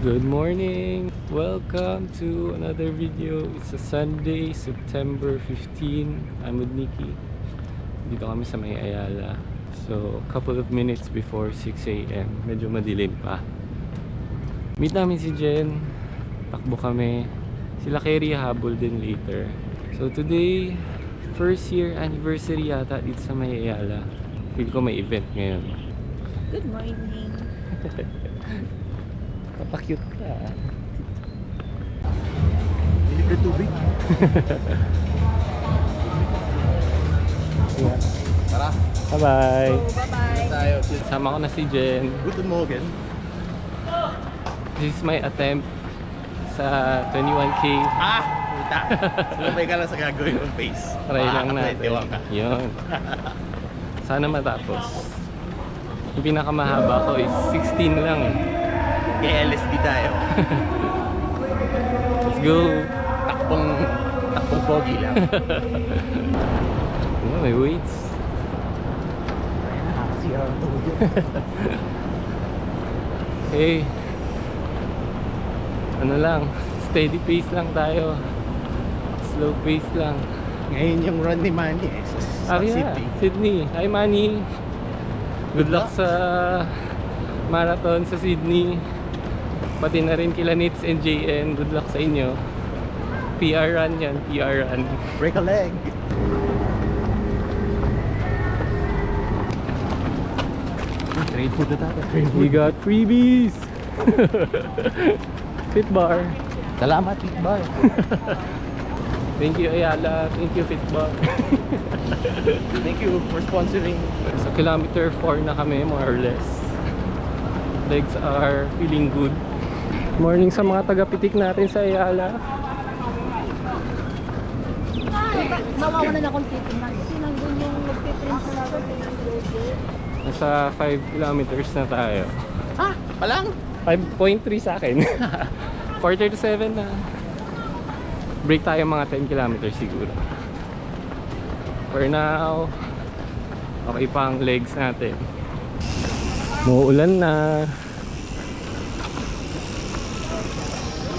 Good morning! Welcome to another video. It's a Sunday, September 15. I'm with Nikki. Dito kami sa May Ayala. So, couple of minutes before 6 a.m. Medyo madilim pa. Meet namin si Jen. Takbo kami. Sila Kerry habol din later. So today, first year anniversary yata dito sa May Ayala. Feel ko may event ngayon. Good morning. Papakute ka. ah. Libre tubig. Yeah. Tara, Bye-bye! bye-bye. tayo. Sama ko na si Jen. Guten Morgen. This is my attempt sa 21k. Ah! Puta! Sumabay ka lang sa gagawin mong face. Try lang natin. Makakatwentiwang ka. Yun. Sana matapos. Yung pinakamahaba ko is 16 lang. eh. Kaya LSD tayo. Let's go! Takpong, takpong pogi lang. Oh, may weights. Hey. Ano lang, steady pace lang tayo. Slow pace lang. Ngayon yung run ni Manny eh. Sa, sa Ah, yeah. city. Sydney. Hi, Manny. Good luck sa marathon sa Sydney. Pati na rin kila Nits and JN. Good luck sa inyo. PR run yan. PR run. Break a leg. Trade food na tayo. We got freebies! Fit bar. Salamat, Big Bar. Thank you, Ayala. Thank you, Fit bar. Thank you for sponsoring. Sa kilometer 4 na kami, more or less. Legs are feeling good. Morning sa mga taga-pitik natin sa Ayala. Mawawalan akong titingnan. Kasi nandun yung magpiprint sa. Nasa 5 kilometers na tayo. Ha? Palang? 5.3 sa akin. Quarter to 7 na. Break tayo mga 10 kilometers siguro. For now, okay pa ang legs natin. Muulan na.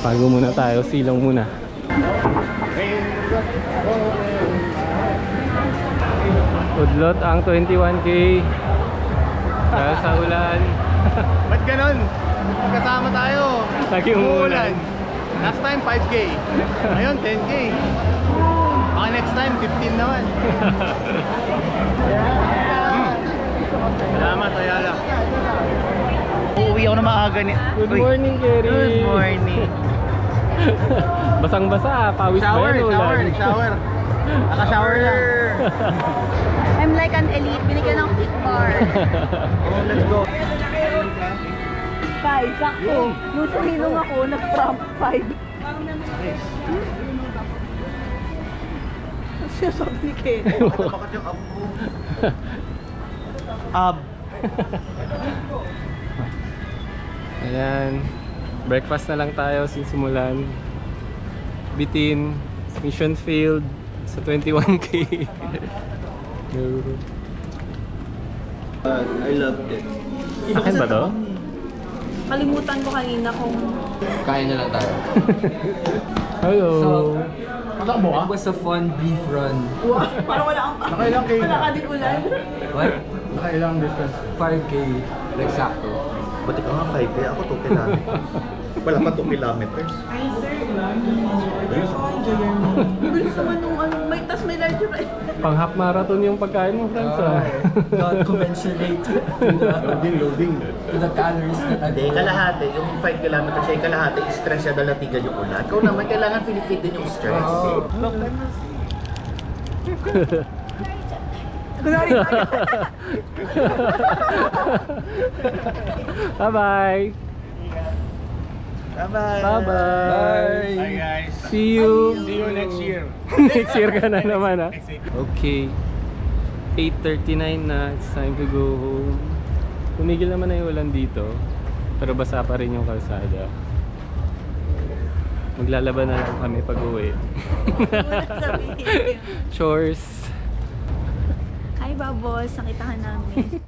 Pago muna tayo, silong muna. Udlot ang 21k dahil sa ulan. Ba't ganon? Kasama tayo. Lagi umuulan. Last time 5K. Ngayon 10K. Baka next time 15 naman. Salamat, Ayala. Uuwi ako na maaga ni... Good Uy. morning, Kerry. Good morning. Basang-basa, pawis ba Shower, yan, ulan? shower, shower. Naka-shower lang. I'm like an elite. Binigyan ng fit bar. Oh, let's go. Five, sakto. Nung sumilong ako, nag-prompt five. Ano sinasabi ni Ken? Bakit yung ko? Ab. Ayan. Breakfast na lang tayo sinsimulan. Bitin. Mission failed sa 21k. No. I loved it. Akin ba to? Kalimutan ko kanina kung Kain na lang tayo. Hello. Matakbo ka? It was a fun brief run. parang wala kang Nakailang kayo wala ka din ulan. What? Nakailang distance? 5K. Like sakto. Buti ka nga 5 kaya ako 2 kilometers. Wala pa 2 kilometers. Bilis naman nung ano, may tas may larger Pang half marathon yung pagkain mo, friends. ah. Not commensurate to the, Loading, loading. to the calories that Hindi, kalahati. Yung 5 kilometers yung kalahati, stress siya dalatigan yung ulan. Ikaw naman, kailangan pinifeed din yung stress. Bye-bye. Bye-bye. Bye-bye. Bye guys. See you. See you next year. Next year ka na naman ha. Okay. 8.39 na. It's time to go home. Tumigil naman na yung ulan dito. Pero basa pa rin yung kalsada. Maglalaban na lang kami pag uwi. Chores. Bubbles, nakita ka namin.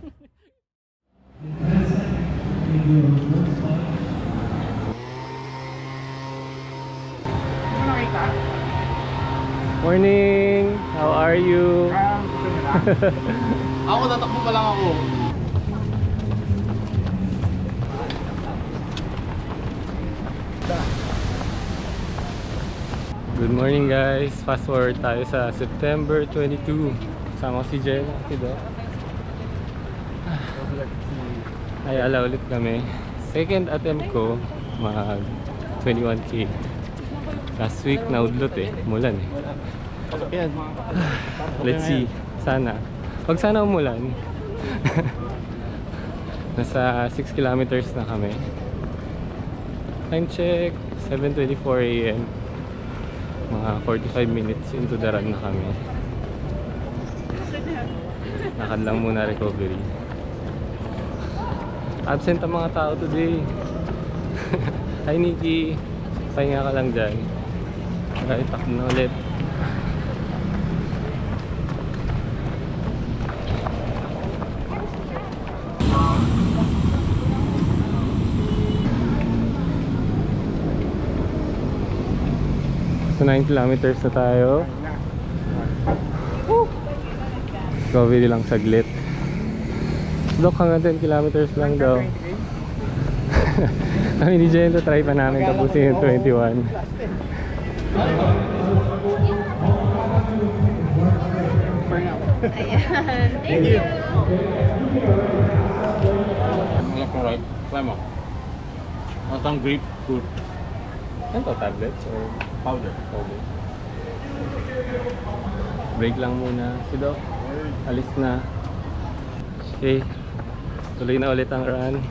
Morning! How are you? ako tatakbo pa lang ako. Good morning guys! Fast forward tayo sa September 22. Kasama ko si Jen, si Doc. Ay, ala ulit kami. Second attempt ko, mag 21k. Last week, naudlot eh. Mulan eh. Yan. Let's see. Sana. Pag sana umulan, nasa 6 kilometers na kami. Time check, 7.24 a.m. Mga 45 minutes into the run na kami. Lakad lang muna recovery. Absent ang mga tao today. Hi Nikki, pahinga ka lang dyan. Kahit takbo na ulit. So 9 kilometers na tayo. Recovery lang saglit. Dok hanggang 10 kilometers lang daw. Kami ni Jen, try pa namin tapusin yung 21. Thank you. Ano ko right? Try mo. Ang grapefruit. Ano to? Tablets or powder? Powder. Break lang muna. Si Doc, alis na. Okay. Tuloy na ulit ang run.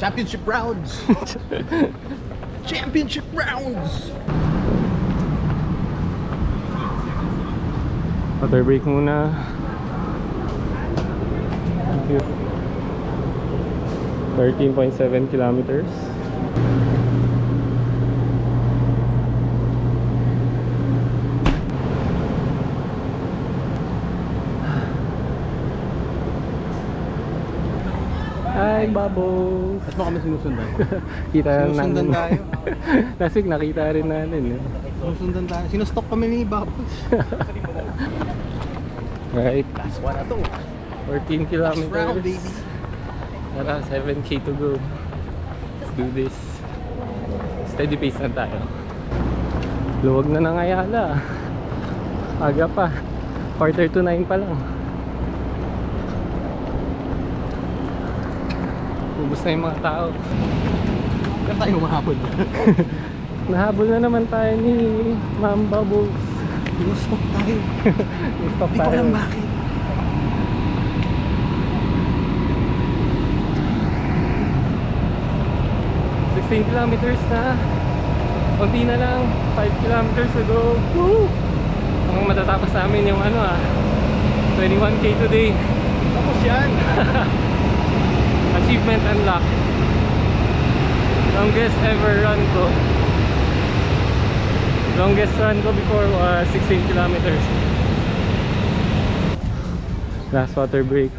Championship rounds! Championship rounds! Water break muna. Thank you. 13.7 kilometers. Hi, Bubbles! Tapos mo kami sinusundan. Kita Sinusundan natin. tayo. Last week nakita rin natin. Eh. Sinusundan tayo. Sinustop kami ni Babos. Right, Last one na to. 14 Last round, kilometers. baby. Tara, 7k to go. Let's do this. Steady pace na tayo. Luwag na ng Ayala. Aga pa. Quarter to 9 pa lang. Ubus na yung mga tao. Kaya tayo mahabol. Nahabol na naman tayo ni Ma'am Bubbles. Sinustop tayo. Stop Hindi ko tayo. alam bakit. Six 16 kilometers na. Kunti na lang. 5 kilometers to go. Woo! Ang matatapos namin yung ano ah. 21k today. Tapos yan. Achievement unlocked. Longest ever run ko. Longest run ko before was 16 kilometers. Last water break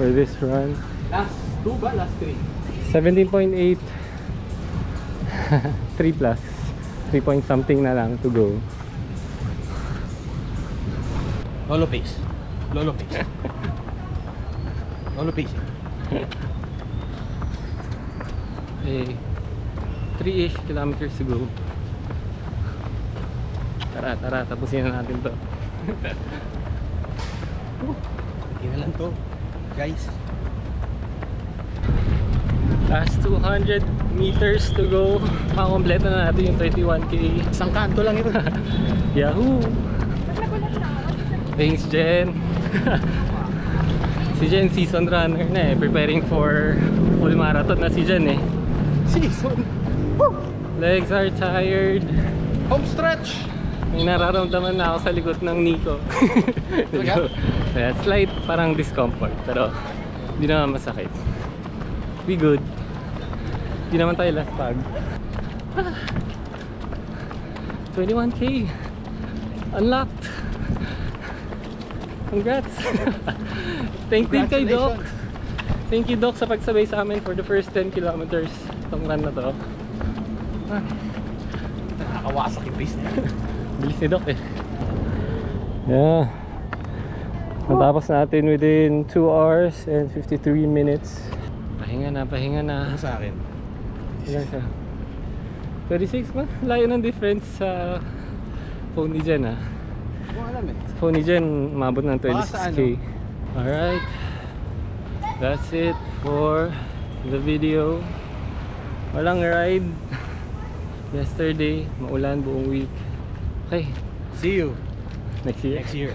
for this run. Last two ba? Last three? 17.8 3 plus 3 point something na lang to go Lolo pace. Lolo pace. Lolo pace. Eh 3-ish kilometers to go tara tara tapusin na natin to Hindi na lang to. Guys. last 200 meters to go makakompleto na natin yung 31k Isang kanto lang ito. Yahoo! Thanks, Jen. si Jen, season runner na eh. Preparing for full marathon na si Jen eh. Season. Legs are tired. Home stretch. May nararamdaman na ako sa likod ng Nico. Talaga? yeah, slight parang discomfort. Pero hindi naman masakit. We good. Hindi naman tayo last pag. Ah. 21k. Unlocked. Congrats. Thank you kay Doc. Thank you Doc sa pagsabay sa amin for the first 10 kilometers itong run na to. Nakakawasak yung pace na. Bilis ni Doc eh. Yeah. Natapos natin within 2 hours and 53 minutes. Pahinga na, pahinga na. Sa akin. Ilan siya? 36 ba? Layo ng difference sa phone ni Jen ah. Hindi alam eh. Sa phone ni Jen, umabot ng Baka sa 26k. Alright. That's it for the video. Walang ride. Yesterday, maulan buong week. Okay, See you next year. next year.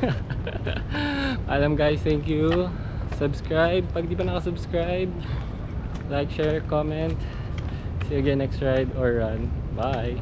Alam guys, thank you. Subscribe pag di pa nakasubscribe. Like, share, comment. See you again next ride or run. Bye.